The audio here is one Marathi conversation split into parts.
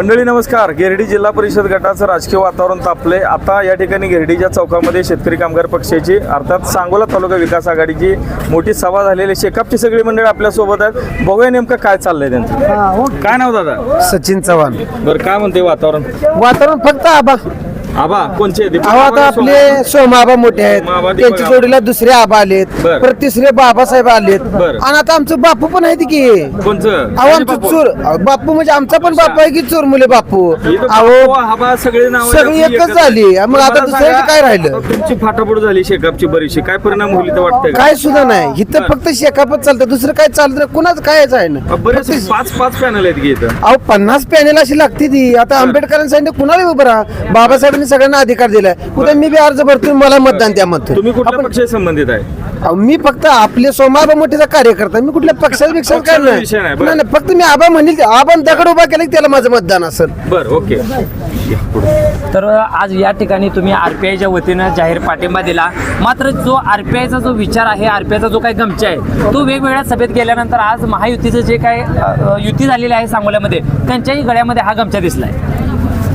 मंडळी नमस्कार. गिरडी जिल्हा परिषद गटाचं राजकीय वातावरण तापले. आता या ठिकाणी गिरडीच्या चौकामध्ये शेतकरी कामगार पक्षाची अर्थात सांगोला तालुका विकास आघाडीची मोठी सभा झालेली शेकापची सगळी मंडळी आपल्यासोबत आहेत. बघूया नेमकं काय चाललंय त्यांचं. काय नाव दादा? सचिन चव्हाण. बरं काय म्हणते वातावरण? वातावरण फक्त आबा आबा कोणचे? दीपक अहो आता आपले सोमा- सोमाबा मोठे आहेत. दीपक त्यांच्या आबा. जोडीला दुसरे आबा आलेत. बर. परत तिसरे बाबासाहेब आलेत. बर. आणि आता आमचं बापू पण आहेत की. कोणचं? अहो आमचं चोर अहो, बापू म्हणजे आमचा पण बापू आहे की चोर मुले बापू? इथं अहो बापू, आबा सगळे नाव सगळी एकच झाली. मग आता दुसऱ्याचं काय राहिलं? तुमची फाटाफूट झाली शेकापची बरीचशी. काय परिणाम होईल तर वाटतंय का? काय सुद्धा नाही. इथं फक्त शेकापच चालतं. दुसरं काय चालतं? नाही. कुणाचं कायच आहे ना? बरेच पाच पाच पॅनल आहेत की इथं. अहो पन्नास पॅनेल अशी लागते ती. आता आंबेडकरांनी सांगितलं कुणाला उभं राहा? बाबासाहेबांनी सगळ्यांना अधिकार दिलाय. उद्या मी बी अर्ज भरतो मला मतदान तुम्ही कुठल्या पक्षाशी संबंधित आहे? अहो, मी फक्त आपले सोमाबा मोठेचा कार्यकर्ता मी कुठल्या पक्षात बिक्षात काय पक्षाचा नाही. विषय नाही, बरं. नाही, नाही, फक्त मी आबा म्हणेल ते. आबा दगड उभा केला की त्याला माझं मतदान असेल. बर ओके. तर आज या ठिकाणी तुम्ही आर पी आयच्या वतीनं जाहीर पाठिंबा दिला. मात्र जो आर पी आयचा जो विचार आहे आर पी आयचा जो काही गमचा आहे तो वेगवेगळ्या सभेत गेल्यानंतर आज महायुतीचं जे काय अ, अ, युती झालेली आहे सांगोल्यामध्ये त्यांच्याही गळ्यामध्ये हा गमचा दिसलाय.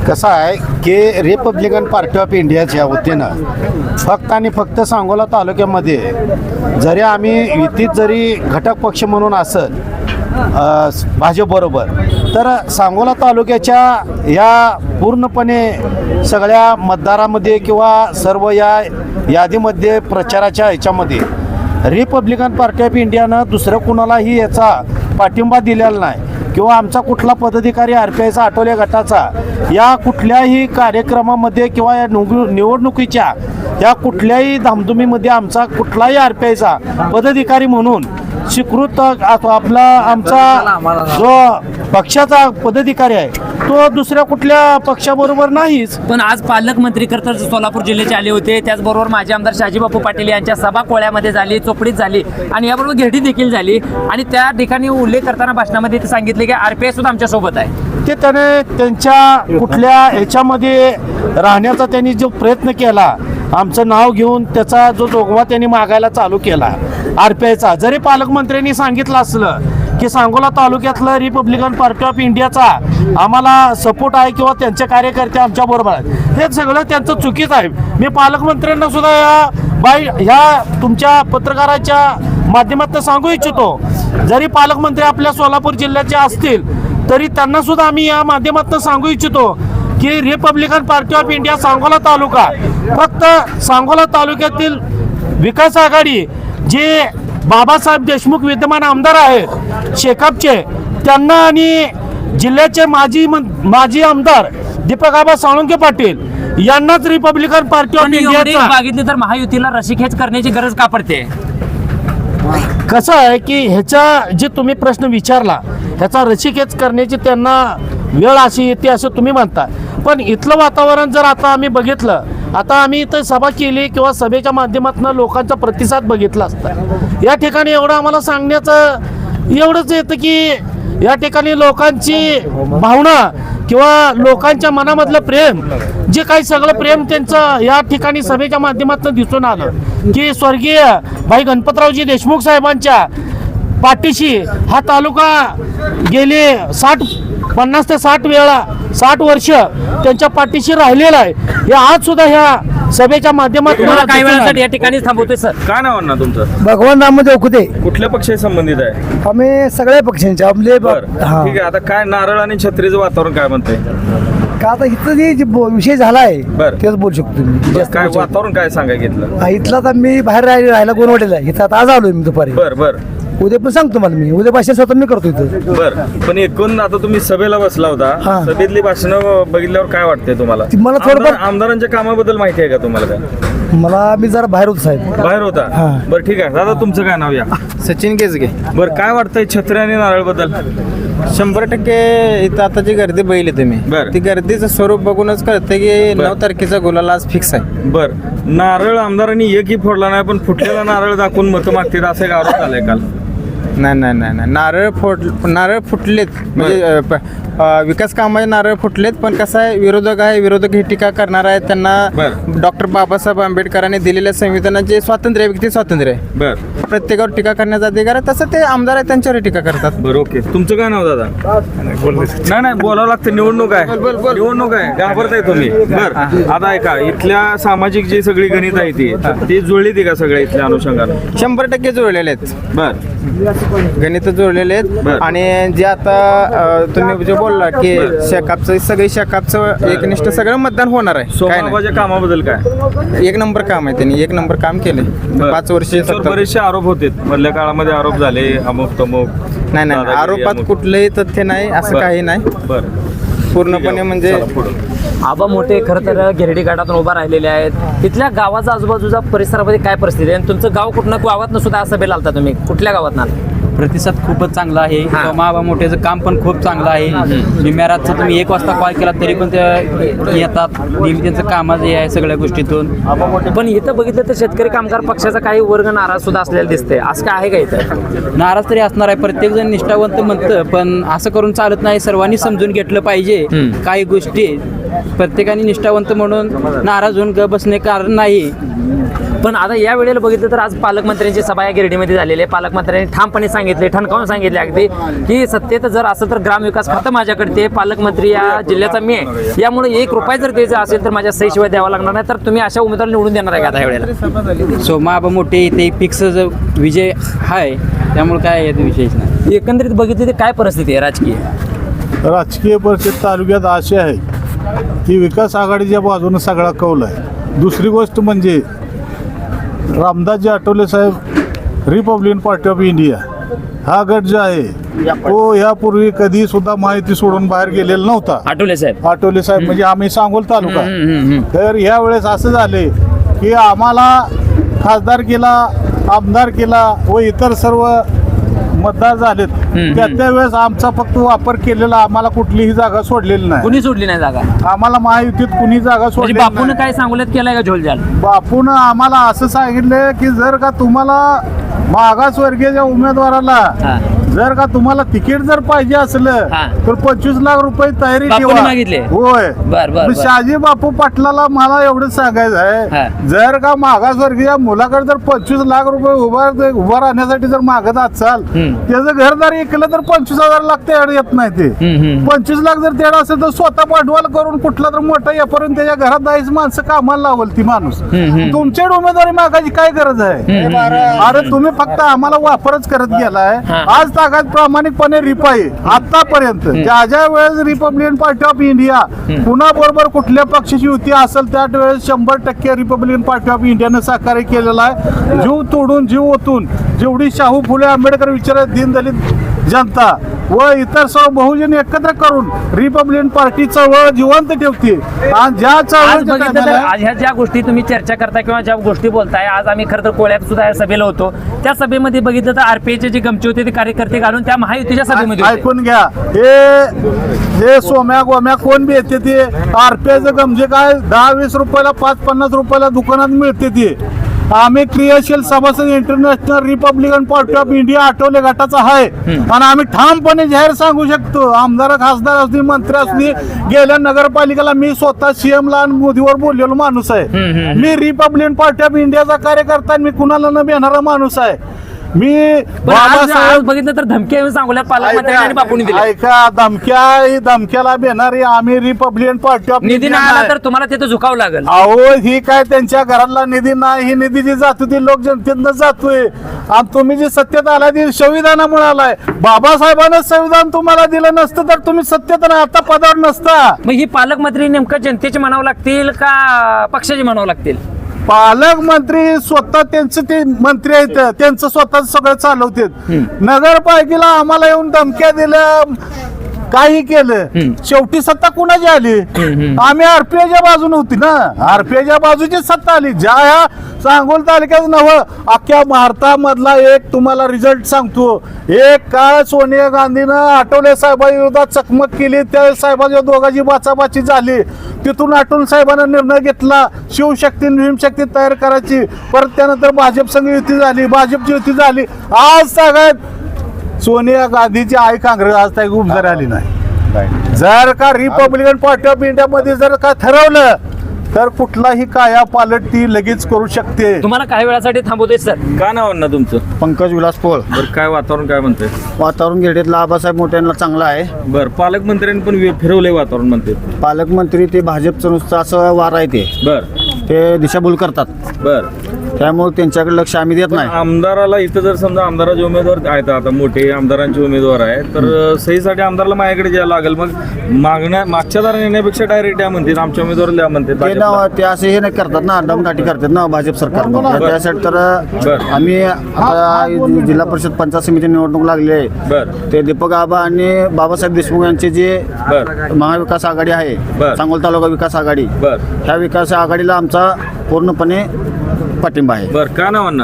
कसं आहे की रिपब्लिकन पार्टी ऑफ इंडियाच्या वतीनं फक्त आणि फक्त सांगोला तालुक्यामध्ये जरी आम्ही युतीत जरी घटक पक्ष म्हणून असत भाजपबरोबर तर सांगोला तालुक्याच्या या पूर्णपणे सगळ्या मतदारामध्ये किंवा सर्व या यादीमध्ये प्रचाराच्या ह्याच्यामध्ये रिपब्लिकन पार्टी ऑफ इंडियानं दुसरं कुणालाही याचा पाठिंबा दिलेला नाही. किंवा आमचा कुठला पदाधिकारी आर पी आयचा आठवले गटाचा या कुठल्याही कार्यक्रमामध्ये किंवा या निवडणुकीच्या या कुठल्याही धामधुमीमध्ये आमचा कुठलाही आर पी आयचा पदाधिकारी म्हणून स्वीकृत आ- आपला आमचा जो पक्षाचा पदाधिकारी आहे तो दुसऱ्या कुठल्या पक्षाबरोबर नाहीच. पण आज पालकमंत्री तर सोलापूर जिल्ह्याचे आले होते. त्याचबरोबर माजी आमदार शाजीबापू पाटील यांच्या सभा कोळ्यामध्ये झाली चोपडीत झाली आणि याबरोबर घेरडी देखील झाली. आणि त्या ठिकाणी उल्लेख करताना भाषणामध्ये ते सांगितले की आर पी आय सुद्धा आमच्यासोबत आहे. ते त्याने त्यांच्या कुठल्या ह्याच्यामध्ये राहण्याचा त्यांनी जो प्रयत्न केला आमचं नाव घेऊन त्याचा जो जोगवा त्यांनी मागायला चालू केला. आर पी आयचा. जरी पालकमंत्र्यांनी सांगितलं असलं की सांगोला तालुक्यातलं रिपब्लिकन पार्टी ऑफ इंडियाचा आम्हाला सपोर्ट आहे किंवा त्यांचे कार्यकर्ते आमच्या बरोबर आहेत. हे सगळं त्यांचं चुकीचं आहे. मी पालकमंत्र्यांना सुद्धा या बाई ह्या तुमच्या पत्रकाराच्या माध्यमातून सांगू इच्छितो. जरी पालकमंत्री आपल्या सोलापूर जिल्ह्याचे असतील तरी त्यांना सुद्धा आम्ही या माध्यमातून सांगू इच्छितो की republican party of India Sangola तालुका. फक्त सांगोला तालुक्यातील विकास आघाडी जे बाबासाहेब देशमुख विद्यमान आमदार आहेत शेकापचे त्यांना आणि जिल्ह्याचे माजी माजी आमदार दीपक आबा साळुंके पाटील यांनाच रिपब्लिकन पार्टी ऑफ इंडियाचा मागितली तर महायुतीला रशीखेच करण्याची गरज का पडते? कसं आहे की ह्याचा जे तुम्ही प्रश्न विचारला ह्याचा रसिकेच करण्याची त्यांना वेळ अशी येते असं तुम्ही म्हणता. पण इथलं वातावरण जर आता आम्ही बघितलं आता आम्ही इथं सभा केली किंवा सभेच्या माध्यमातून लोकांचा प्रतिसाद बघितला असता. या ठिकाणी एवढं आम्हाला सांगण्याचं एवढंच येतं की या ठिकाणी लोकांची भावना किंवा लोकांच्या मनामधलं प्रेम जे काही सगळं प्रेम त्यांचं या ठिकाणी सभेच्या माध्यमातून दिसून आलं. की स्वर्गीय भाई गणपतरावजी देशमुख साहेबांच्या पाठीशी हा तालुका गेले साठ पन्नास ते साठ वेळा साठ वर्ष त्यांच्या पाठीशी राहिलेला आहे. हे आज सुद्धा ह्या सभेच्या माध्यमातून तुम्हाला काही वेळासाठी. या ठिकाणी थांबवतोय सर. काय नाव ना तुमचं? भगवान रामदेव खुदे कुठल्या पक्षाशी संबंधित आहे? आम्ही सगळ्या पक्षांचे आपले बर. ठीक आहे आता काय नारळ आणि छत्रीचं वातावरण काय म्हणतंय? का आता इथं जे जे बो- विषय झाला आहे बर. तेच बोलू शकतो मी. जास्त काय बोलू शकतो. वातावरण काय सांगाय घेतलं? हा, इथला तर मी बाहेर राहिला राहिला गोनवाडीला इथं आता आज आलोय मी दुपारी. बर बर. उद्या पण सांगतो मला मी. उद्या भाषण स्वतः मी करतो इथं. बर पण एकूण आता तुम्ही सभेला बसला होता. हा. सभेतली भाषणं बघितल्यावर काय वाटतंय तुम्हाला? ती मला थोडंफार- आमदार- आमदारांच्या कामाबद्दल माहिती आहे का तुम्हाला काय? मला मी जरा बाहेर होतो साहेब. बाहेर होता? हा. बर ठीक आहे. दादा तुमचं काय नाव या? सचिन केसगे बर काय वाटतंय छत्री आणि नारळबद्दल शंभर टक्के इथं आता जी गर्दी बघितली तुम्ही बरं. ती गर्दीचं स्वरूप बघूनच कळतं की बरं. नऊ तारखेचा गुलाल आज फिक्स आहे. बर. नारळ आमदारांनी एकही फोडला नाही पण फुटलेला नारळ दाखवून मतं मागतील असा एक आरोप झालाय काल. नाही नाही नाही नाही. नारळ फोड नारळ फुटलेत. म्हणजे अं, प- अ, विकास कामाचे नारळ फुटलेत पण कसं आहे विरोधक आहे विरोधक ही टीका करणार आहेत. त्यांना बरं. डॉक्टर बाबासाहेब आंबेडकरांनी दिलेल्या संविधानाचे स्वातंत्र्य आहे व्यक्ती स्वातंत्र्य आहे. बर. प्रत्येकावर टीका करण्याचा अधिकार आहे तसं ते आमदार आहेत त्यांच्यावर टीका करतात. बर ओके. तुमचं काय नाव दादा? नाही नाही बोलावं लागतं निवडणूक आहे. निवडणूक आहे. घाबरताय तुम्ही. बर. आता ऐका इथल्या सामाजिक जी सगळी गणित आहे ती ती जुळली ती का सगळ्या इथल्या अनुषंगानं? शंभर टक्के जुळलेले आहेत. बर. गणित जुळलेले बरं. आहेत आणि जे आता अ, तुम्ही जे बोलला की शेकापचं सगळी शेकापचं एकनिष्ठ सगळं मतदान होणार आहे. काय सोमाबाच्या कामाबद्दल काय? नाही एक नंबर काम आहे त्यांनी एक नंबर काम केले पाच वर्ष त्याच्यावर सत्ता- बरेचसे आरोप होते. मधल्या काळामध्ये आरोप झाले अमुक तमुक नाही नाही. दादागिरी, आरोपात अमुक. कुठलंही तथ्य नाही असं बरं. काही नाही. बर. पूर्णपणे म्हणजे चला पुढं. आबा मोठे खरं तर गिरडी घाटातून उभा राहिलेले आहेत. तिथल्या गावाचा आजूबाजूचा परिसरामध्ये काय परिस्थिती आहे? आणि तुमचं गाव कुठनं? गावात सुद्धा सभेला आलता तुम्ही. कुठल्या गावात ना प्रतिसाद खूपच चांगला आहे. हा. माबा मोठ्याचं काम पण खूप चांगलं आहे. निम्यारातचं तुम्ही एक वाजता कॉल केला तरी पण ते येतात. नेहमी त्यांचं कामाचं हे आहे सगळ्या गोष्टीतून. पण इथं बघितलं तर शेतकरी कामगार पक्षाचा काही वर्ग नाराज सुद्धा असलेला दिसते असं काय आहे का इथं? नाराज तरी असणार आहे. प्रत्येक जण निष्ठावंत म्हणतं पण असं करून चालत नाही. सर्वांनी समजून घेतलं पाहिजे. हम्म. काही गोष्टी प्रत्येकाने निष्ठावंत म्हणून नाराज होऊन ग बसणे कारण नाही. पण आता या वेळेला बघितलं तर आज पालकमंत्र्यांची सभा या गिरडीमध्ये झालेली आहे. पालकमंत्र्यांनी ठामपणे सांगितले ठणकावून सांगितले अगदी की सत्तेत जर असं तर ग्रामविकास खातं माझ्याकडे ते पालकमंत्री या जिल्ह्याचा मी आहे. यामुळे एक रुपये जर द्यायचा असेल तर माझ्या सहीशिवाय द्यावा लागणार नाही. तर तुम्ही अशा उमेदवार निवडून देणार आहे का आता या वेळेला? सो माबा मोठे इथे फिक्स विजय आहे त्यामुळे काय विषयच नाही. एकंदरीत बघितली तर काय परिस्थिती आहे राजकीय? राजकीय परिस्थिती तालुक्यात अशी आहे की विकास आघाडीच्या बाजूने सगळा कौल आहे. दुसरी गोष्ट म्हणजे रामदासजी आठवले साहेब रिपब्लिकन पार्टी ऑफ इंडिया हा गट जो आहे तो यापूर्वी कधी सुद्धा माहिती सोडून बाहेर गेलेला नव्हता. आठवले साहेब. आठवले साहेब म्हणजे आम्ही सांगोल तालुका. तर यावेळेस असं झाले की आम्हाला खासदार केला आमदार केला व इतर सर्व मतदार झालेत त्या त्यावेळेस आमचा फक्त वापर केलेला आम्हाला कुठलीही जागा सोडलेली नाही. कुणी सोडली नाही जागा? म्हणजे आम्हाला महायुतीत कुणी जागा सोडली बापून काय सांगोल्यात केलाय का झोलझाल? बापून आम्हाला असं सांगितलं की जर का तुम्हाला मागासवर्गीय उमेदवाराला हा. जर का तुम्हाला तिकीट जर पाहिजे असलं हा. तर पंचवीस लाख रुपये तयारी बापूने ठेवा मागितले? होय बर, बर, मग बर. शहाजी बापू पाटलाला मला एवढं सांगायचं हा. आहे जर का मागासवर्गीय मुलाकडे जर पंचवीस लाख रुपये उभा उभा राहण्यासाठी जर मागत असाल हम्म. त्याचं घरदार ऐकलं तर पंचवीस हजार लाख तेवढं येत नाही ते हम्म, हम्म. पंचवीस लाख जर तेवढं असेल तर स्वतः भांडवल करून कुठला तर मोठा यापर्यंत त्याच्या घरात दहाच माणसं कामाला लावल ती माणूस तुमच्या उमेदवारी मागायची काय गरज आहे अरे तुम्ही फक्त आम्हाला वापरच करत गेलाय हा. आज तागात प्रामाणिकपणे रिपाई आतापर्यंत ज्या ज्या वेळेस रिपब्लिकन पार्टी ऑफ इंडिया पुन्हा बरोबर कुठल्या पक्षाची युती असेल त्या वेळेस शंभर टक्के रिपब्लिकन पार्टी ऑफ इंडियानं सहकार्य केलेलं आहे. जीव तोडून जीव ओतून जेवढी शाहू फुले आंबेडकर विचारात दीनदलित जनता व इतर सर्व बहुजन एकत्र करून रिपब्लिकन पार्टी चळवळ जिवंत ठेवते. आणि ज्या आज ह्या ज्या गोष्टी तुम्ही चर्चा करताय किंवा ज्या गोष्टी बोलताय आज आम्ही खरं तर कोळ्यात सुद्धा या सभेला होतो. त्या सभेमध्ये बघितलं तर आरपीआयचे जे गमचे होते ते कार्यकर्ते घालून त्या महायुतीच्या सभेमध्ये. ऐकून घ्या. हे हे सोम्या गोम्या कोण बी येते ते आरपीआयचं गमजे काय? दहा वीस रुपयाला पाच पन्नास रुपयाला दुकानात मिळते ते. आम्ही क्रियाशील सभासद international republican party of India Athawale गटाचा आहे. आणि आम्ही ठामपणे जाहीर सांगू शकतो. आमदार खासदार असतील मंत्री असतील गेल्या नगरपालिकेला मी स्वतः सीएम ला मोदीवर बोललेलो माणूस आहे. मी रिपब्लिकन पार्टी ऑफ इंडियाचा कार्यकर्ता. मी कुणाला न भेटणारा माणूस आहे. मी पण आज- आज बाबासाहेब बघितलं तर धमकी आहे सांगोल्यात पालकमंत्र्यांनी आणि बापूंनी दिले ऐका धमक्या ही धमक्याला भेटणारी आम्ही रिपब्लिकन पार्टी ऑफ निधी नाही आला. तर तुम्हाला तिथं झुकावं लागेल. अहो ही काय त्यांच्या घरातला निधी नाही ही निधी जी जातो ती लोक जनतेनं जातोय. आणि तुम्ही जी सत्तेत आलाय ती संविधानामुळे आलाय. बाबासाहेबांना संविधान तुम्हाला दिलं नसतं तर तुम्ही सत्तेत आता पदावर नसता. मग ही पालकमंत्री नेमकं जनतेचे म्हणावं लागतील का पक्षाचे म्हणावं लागतील? पालकमंत्री स्वतः त्यांचे ते मंत्री आहेत त्यांचं स्वतः सगळं चालवतात. नगरपालिकेला आम्हाला येऊन धमक्या दिल्या. काही केलं. शेवटी सत्ता कुणाची आली? आम्ही आरपीआयच्या बाजूने होती ना. आरपीआयच्या बाजूची सत्ता आली. ज्या ह्या सांगोल तालुक्यात नवं अख्ख्या भारतामधला एक तुम्हाला रिझल्ट सांगतो. एक काळ सोनिया गांधीनं आठवले साहेबांविरोधात चकमक केली. त्या साहेबांच्या दोघांची बाचाबाची झाली. तिथून आठवले साहेबांना निर्णय घेतला. शिवशक्ती भीमशक्ती तयार करायची. परत त्यानंतर भाजप संघ युती झाली. भाजपची युती झाली. आज सगळ्यात सोनिया गांधीची आई काँग्रेस आज काही उमेदवार आली नाही. जर का रिपब्लिकन पार्टी ऑफ इंडियामध्ये जर का ठरवलं तर कुठलाही काया पालट ती लगेच करू शकते. तुम्हाला काही वेळासाठी थांबवतोय सर. का नाव ना तुमचं? पंकज विलास पोळ. बरं काय वातावरण काय म्हणते वातावरण गिरडीतला आबासाहेब मोठ्यांना चांगला आहे. बरं पालकमंत्र्यांनी पण फिरवलंय वातावरण म्हणते पालकमंत्री ते भाजपचं नुसतं असं वार आहे ते. बरं. ते दिशाभूल करतात. बरं. त्यामुळे त्यांच्याकडे लक्ष आम्ही देत नाही. आमदाराला इथं जर समजा आमदाराचे उमेदवार आहेत आता मोठे आमदारांचे उमेदवार आहेत तर सहीसाठी आमदाराला माझ्याकडे यायला लागेल. मग मागण्या मागच्या दारा नेण्यापेक्षा डायरेक्ट या म्हणते आमच्या उमेदवार द्या म्हणते ते ना ते असे हे नाही करतात ना दमदाटी करतात ना भाजप सरकार. त्यासाठी तर. आम्ही आता जिल्हा परिषद पंचायत समिती निवडणूक लागली आहे. ते दीपक आबा आणि बाबासाहेब देशमुख यांचे जे महाविकास आघाडी आहे. सांगोल तालुका विकास आघाडी ह्या विकास आघाडीला आमचा पूर्णपणे पाठिंबा आहे. बरं का नाव अण्णा?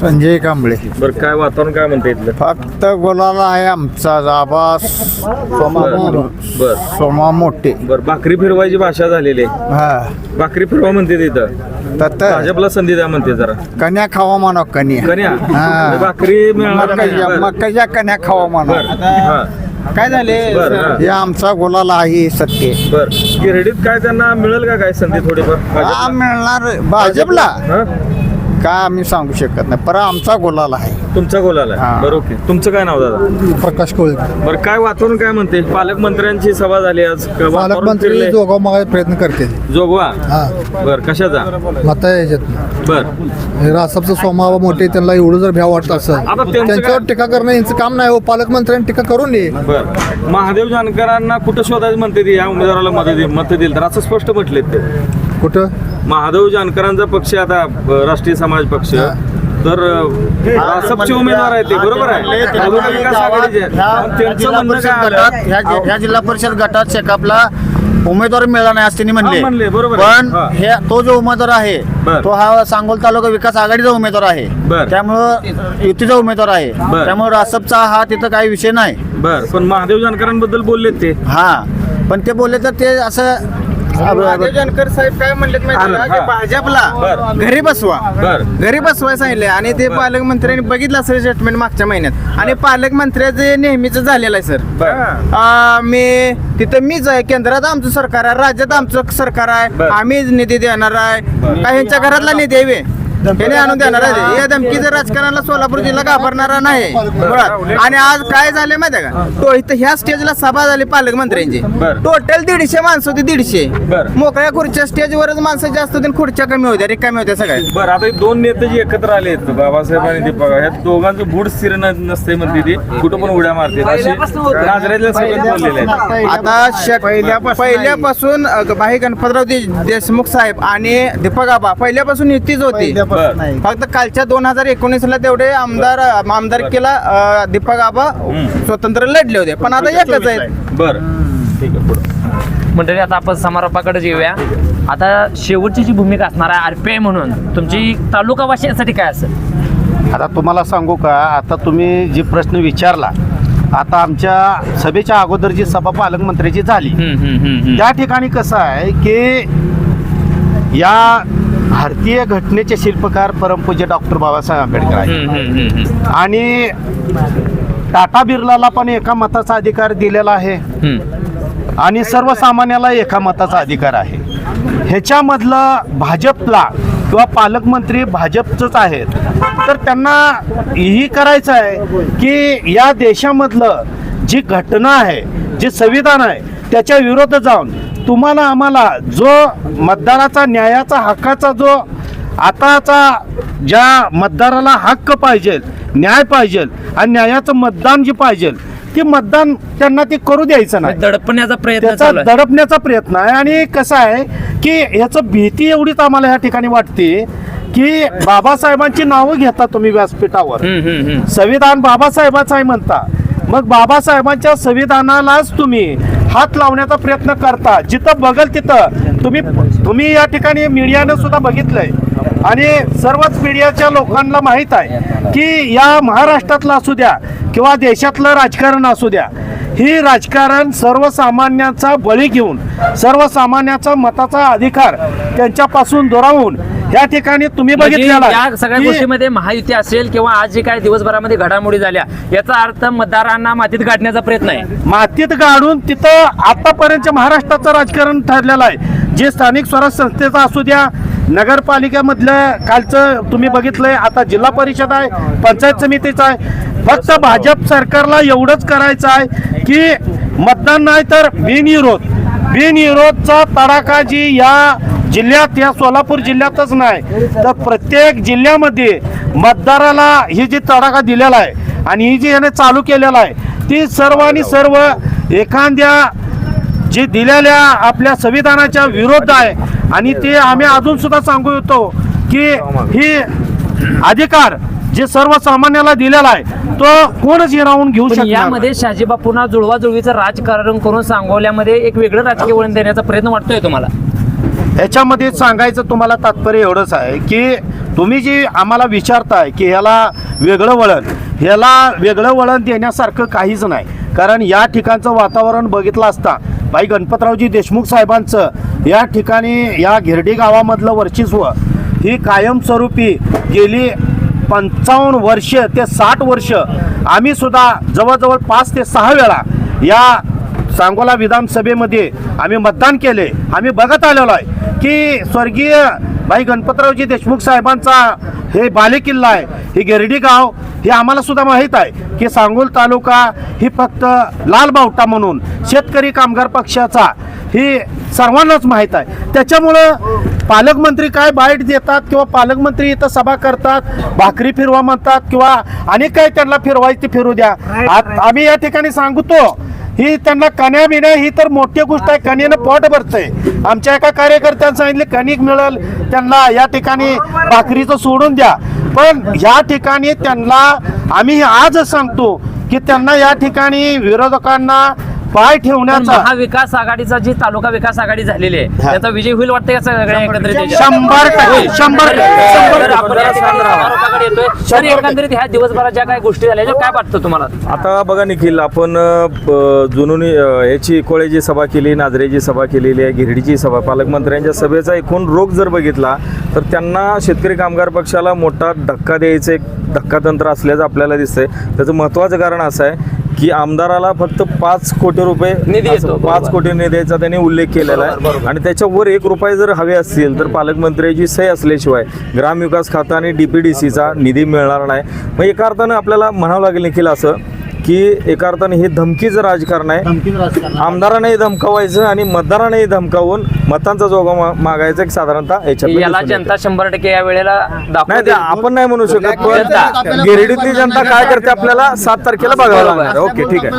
संजय कांबळे. बरं काय वातावरण काय म्हणते इथलं? फक्त बोलायला आहे आमचा आबास बरं बरं. सोमा मोठे बरं भाकरी फिरवायची भाषा झालेली आहे. हा. भाकरी फिरवा म्हणते तिथं. तर भाजपला संधी द्या म्हणते जरा. कन्या खावा म्हणा कन्या. कन्या? हा. भाकरी मिळणार. मक्काच्या कन्या खावा म्हणा. बरं. हा. काय झाले हा. आमचा गोलाला आहे सत्य बर गिरडीत काय त्यांना मिळेल का काय संधी थोडीफार? मिळणार भाजपला हा? काय आम्ही सांगू शकत नाही. पर आमचा गोलाला आहे. तुमचा गोलाला आहे. हा. बरं ओके. तुमचं काय नाव दादा? प्रकाश कोळकर बरं काय वातावरण काय म्हणते? पालकमंत्र्यांची सभा झाली आज. क- वातावरण पालकमंत्री फिरलंय. जोगा मागायचा प्रयत्न करते जोगवा? हा. बर कशाचा? मता याच्यात. बर. रासपचं सोमावा मोठे त्यांना एवढं जर भ्या वाटत असेल त्यांचं त्यांच्यावर काय- टीका करणं यांचं काम नाही हो. पालकमंत्र्यांनी टीका करू नये बर. महादेव जानकरांना कुठं शोधायचं म्हणते ते? या उमेदवाराला मत दे मत दिल तर असं स्पष्ट म्हटले ते. कुठं? महादेव जानकरांचा पक्ष आता राष्ट्रीय समाज पक्ष तर रासपचे उमेदवार आहेत ते बरोबर आहे तालुका विकास आघाडीचे आहेत. ह्या- पण ह्या त्यांचं जिल्हा म्हणणं परिषद काय गटात आलं? ह्या ह्या जिल्हा परिषद गटात शेकापला उमेदवार मिळाला नाही असं त्यांनी हा, म्हणले, म्हणले बरोबर आहे. पण हा. हे तो जो उमेदवार आहे. तो हा सांगोल तालुका विकास आघाडीचा उमेदवार आहे. त्यामुळं युतीचा उमेदवार आहे बर. त्यामुळे रासपचा हा तिथं काही विषय नाही बर पण महादेव जानकरांबद्दल बोललेत ते हा पण ते बोलले तर ते असं महादेव जानकर साहेब काय म्हणलेत माहिती का. की भाजपला बरं. घरी बसवा. बर. घरी बसवाय सांगितले आणि ते पालकमंत्र्यांनी बघितलं असेल स्टेटमेंट मागच्या महिन्यात. आणि पालकमंत्र्याचे नेहमीच झालेलं आहे सर बर. आ, मी तिथं मीच आहे. केंद्रात आमचं सरकार आहे. राज्यात आमचं सरकार आहे. बर. आम्हीच निधी देणार आहे. काय ह्यांच्या घरातला निधी आहे बे? ह्याने आणून देणार आहे. या धमकीचं राजकारणाला सोलापूर जिल्हा घाबरणारा नाही. मुळात. आणि आज काय झाले माहिती आहे का तो इथं ह्या स्टेजला सभा झाली पालकमंत्र्यांची. टोटल दीडशे माणसं होती दीडशे. बर. मोकळ्या खुर्च्या स्टेजवरच माणसं जास्त होती खुर्च्या कमी होत्या रिकामी होत्या सगळ्या. बर आता दोन नेते जे एकत्र आले आहेत बाबासाहेब आणि दीपक ह्या दोघांचं बुड स्थिर नसते म्हणते ती. कुठं पण उड्या मारते आता पहिल्यापासून भाई गणपतराव देशमुख साहेब आणि दीपक आबा पहिल्यापासून युतीच होती. बर. फक्त कालच्या दोन हजार एकोणीस ला तेवढे आमदार आमदार केला दीपक आबा स्वतंत्र लढले होते. पण आता एकच आहेत बर. ठीक आहे पुढं. मंडळी आता आपण समारोपाकडे येऊया आता शेवटची जी भूमिका असणार आहे आर पी आय म्हणून तुमची तालुकावासियांसाठी काय असेल? आता तुम्हाला सांगू का आता तुम्ही जे प्रश्न विचारला आता आमच्या सभेच्या अगोदर जी सभा पालकमंत्र्याची झाली त्या ठिकाणी कसं आहे की या भारतीय घटनेचे शिल्पकार परमपूज्य डॉक्टर बाबासाहेब आंबेडकर आहेत. आणि टाटा बिर्लाला पण एका मताचा अधिकार दिलेला आहे. आणि सर्वसामान्याला एका मताचा अधिकार आहे. ह्याच्यामधलं भाजपला किंवा पालकमंत्री भाजपचंच आहेत. तर त्यांना ही करायचं आहे की या देशामधलं जी घटना आहे जे संविधान आहे त्याच्या विरोधात जाऊन तुम्हाला आम्हाला जो मतदाराचा न्यायाचा हक्काचा जो आताचा ज्या मतदाराला हक्क पाहिजे न्याय पाहिजे आणि न्यायाचं मतदान जे पाहिजे ते मतदान त्यांना ते करू द्यायचं नाही. दडपण्याचा प्रयत्न दडपण्याचा प्रयत्न आहे आणि कसं आहे की ह्याचं भीती एवढीच आम्हाला ह्या ठिकाणी वाटते की बाबासाहेबांची नावं घेता तुम्ही व्यासपीठावर. संविधान बाबासाहेबाचं आहे म्हणता. मग बाबासाहेबांच्या संविधानालाच तुम्ही हात लावण्याचा प्रयत्न करता. जिथं बघल तिथं. तुम्ही तुम्ही या ठिकाणी मीडियानं सुद्धा बघितलंय. आणि सर्वच मीडियाच्या लोकांना माहीत आहे की या महाराष्ट्रातलं असू द्या किंवा देशातलं राजकारण असू द्या ही राजकारण सर्वसामान्यांचा बळी घेऊन सर्वसामान्याचा मताचा अधिकार त्यांच्यापासून दुरावून या ठिकाणी तुम्ही म्हणजे बघितलेला या सगळ्या गोष्टीमध्ये महायुती असेल किंवा आज जे काय दिवसभरामध्ये घडामोडी झाल्या याचा अर्थ मतदारांना मातीत गाडण्याचा प्रयत्न आहे. मातीत गाडून तिथं आतापर्यंत महाराष्ट्राचं राजकारण ठरलेलं आहे. जे स्थानिक स्वराज संस्थेचं असू द्या नगरपालिकेमधलं कालचं तुम्ही बघितलंय आता जिल्हा परिषद आहे पंचायत समितीचं आहे. फक्त भाजप सरकारला एवढंच करायचं आहे की मतदान नाही तर बिनविरोध. बिनविरोधचा तडाखा जी या जिल्ह्यात या सोलापूर जिल्ह्यातच नाही तर प्रत्येक जिल्ह्यामध्ये मतदाराला ही जी तडाखा दिलेला आहे आणि ही जी याने चालू केलेला आहे ती सर्व आणि सर्व एखाद्या जे दिलेल्या आपल्या संविधानाच्या विरोध आहे. आणि ते आम्ही अजून सुद्धा सांगू इच्छितो की ही अधिकार जे सर्वसामान्याला दिलेला आहे तो कोणच हिरावून घेऊ शकणार यामध्ये शहाजीबापूंना जुळवाजुळवीचं राजकारण करून सांगोल्यामध्ये एक वेगळं राजकीय वळण देण्याचा प्रयत्न वाटतोय तुम्हाला? ह्याच्यामध्ये सांगायचं तुम्हाला तात्पर्य एवढंच आहे की तुम्ही जी आम्हाला विचारताय की ह्याला वेगळं वळण ह्याला वेगळं वळण देण्यासारखं काहीच नाही. कारण या ठिकाणचं वातावरण बघितलं असता भाई गणपतरावजी देशमुख साहेबांचं या ठिकाणी या घिरडी गावामधलं वर्चस्व ही कायमस्वरूपी गेली पंचावन्न वर्ष ते साठ वर्ष. आम्ही सुद्धा जवळजवळ पाच ते सहा वेळा या सांगोला विधानसभेमध्ये आम्ही मतदान केले. आम्ही बघत आलेलो आहे की स्वर्गीय भाई गणपतरावजी देशमुख साहेबांचा हे बालेकिल्ला आहे ही गिरडी गाव हे आम्हाला सुद्धा माहीत आहे की सांगोल तालुका ही फक्त लाल बावटा म्हणून शेतकरी कामगार पक्षाचा ही सर्वांनाच माहीत आहे. त्याच्यामुळं पालकमंत्री काय बाईट देतात किंवा पालकमंत्री इथं सभा करतात भाकरी फिरवा म्हणतात किंवा अनेक काही त्यांना फिरवायची फिरू द्या. आम्ही या ठिकाणी सांगतो ही त्यांना कण्या बिण्या ही तर मोठी गोष्ट आहे. कण्यानं पोट भरतंय. आमच्या एका कार्यकर्त्यानं सांगितले कणिक मिळेल त्यांना या ठिकाणी भाकरीचं सोडून द्या. पण या ठिकाणी त्यांना आम्ही आजच सांगतो की त्यांना या ठिकाणी विरोधकांना पाय ठेवण्याचा महाविकास आघाडीचा जी तालुका विकास आघाडी झालेली आहे त्याचा विजय होईल वाटतं का सगळ्या एकत्रित? शंभर टक्के शंभर टक्के शंभर तर आपण या टक्के. ठिकाणी आरोपाकडे येतोय. तर एकंदरीत ह्या दिवसभरात ज्या काही गोष्टी झाल्या काय वाटतं तुम्हाला? आता बघा निखिल आपण अ, जुनूनी अ, याची कोळेची सभा केली नाझरेची सभा केलेली आहे गिरडीची सभा पालकमंत्र्यांच्या सभेचा एकूण रोग जर बघितला तर त्यांना शेतकरी कामगार पक्षाला मोठा धक्का द्यायचं एक धक्कातंत्र असल्याचं आपल्याला दिसतंय. त्याचं महत्त्वाचं कारण असं आहे की आमदाराला फक्त पाच कोटी रुपये निधी येतो, असं पाच बरोबर. कोटी निधीचा त्यांनी उल्लेख केलेला आहे. आणि त्याच्यावर एक रुपये जर हवे असतील तर पालकमंत्र्याची सही असल्याशिवाय ग्रामविकास खाता आणि डी पी डी सीचा निधी मिळणार नाही. मग एका अर्थानं आपल्याला म्हणावं लागेल निखिल असं की एका अर्थाने हे धमकीचं राजकारण आहे. आमदारांनाही धमकावायचं आणि मतदारांनाही धमकावून मतांचा जोगा मा- मागायचा एक साधारणतः याच्यात याला जनता शंभर टक्के या वेळेला नाही ते आपण नाही म्हणू शकत जनता. पण गिरडीतली जनता काय करते आपल्याला सात तारखेला बघावं लागणार. ओके ठीक आहे.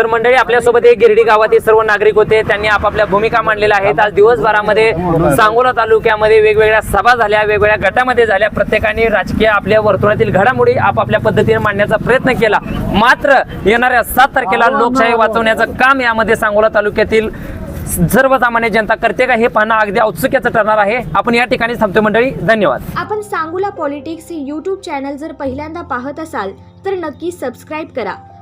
तर मंडळी आपल्यासोबत हे गिरडी गावातील सर्व नागरिक होते. त्यांनी आपापल्या भूमिका मांडलेल्या आहेत. आज दिवसभरामध्ये सांगोला तालुक्यामध्ये वेगवेगळ्या सभा झाल्या वेगवेगळ्या गटामध्ये झाल्या. प्रत्येकाने राजकीय आपल्या वर्तुळातील घडामोडी आपापल्या पद्धतीने मांडण्याचा प्रयत्न केला. मात्र येणाऱ्या सात तारखेला लोकशाही वाचवण्याचं काम यामध्ये सांगोला तालुक्यातील सर्वसामान्य जनता करते का हे पाहणं अगदी औत्सुक्याचं ठरणार आहे. आपण या ठिकाणी थांबतो मंडळी. धन्यवाद. आपण सांगूला पॉलिटिक्स हे यूट्यूब चॅनल जर पहिल्यांदा पाहत असाल तर नक्की सबस्क्राईब करा.